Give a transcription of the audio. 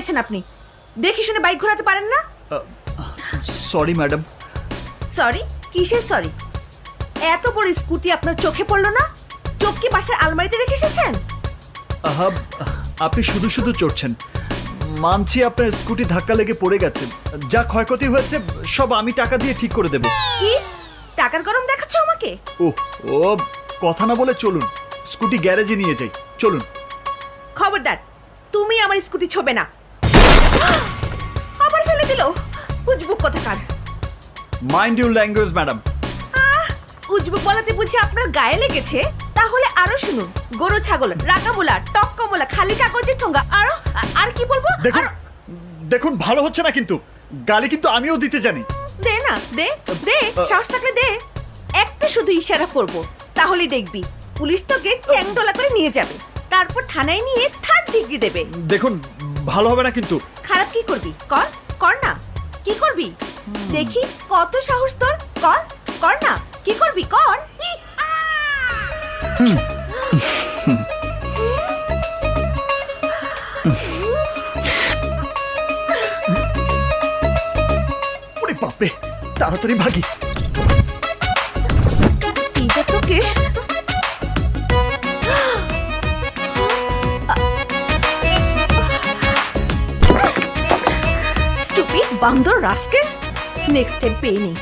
পেয়েছেন আপনি। দেখি শুনে বাইক ঘোরাতে পারেন না? Sorry madam. সরি? কিসের সরি? এত বড় স্কুটি আপনার চোখে পড়ল না? চোখ কি পাশের আলমারিতে রেখে এসেছেন? আহা আপনি শুধু শুধু চড়ছেন। মানছি আপনার স্কুটি ধাক্কা লেগে পড়ে গেছে। যা ক্ষয়ক্ষতি হয়েছে সব আমি টাকা দিয়ে ঠিক করে দেব। কি? টাকার গরম দেখাচ্ছ আমাকে? ও ও কথা না বলে চলুন। স্কুটি গ্যারেজে নিয়ে যাই। চলুন। খবরদার তুমি আমার স্কুটি ছোবে না। কোথাকার mind your language madam ah, উজবুক বলাতে বুঝি আপনার গায়ে লেগেছে? তাহলে আরও শুনুন। গরু ছাগল রাকামুলা টক্কমুলা খালি কাগজের ঠোঙ্গা আরও আর কি বলব? দেখুন দেখুন ভালো হচ্ছে না কিন্তু। গালি কিন্তু আমিও দিতে জানি। দে না দে দে সাহস থাকলে দে। একটা শুধু ইশারা করব তাহলেই দেখবি। পুলিশ তোকে চ্যাংডোলা করে নিয়ে যাবে। তারপর থানায় নিয়ে থার্ড ডিগ্রি দেবে। দেখুন ভালো হবে না কিন্তু। খারাপ কি করবি? কর কর না। কি করবি? দেখি কত সাহস তোর। কর কর না। কি করবি? কর। ওরে বাপরে তাড়াতাড়ি ভাগি। তোকে বান্দর রাস্কেল? নেক্সট টাইম পেয়ে নেই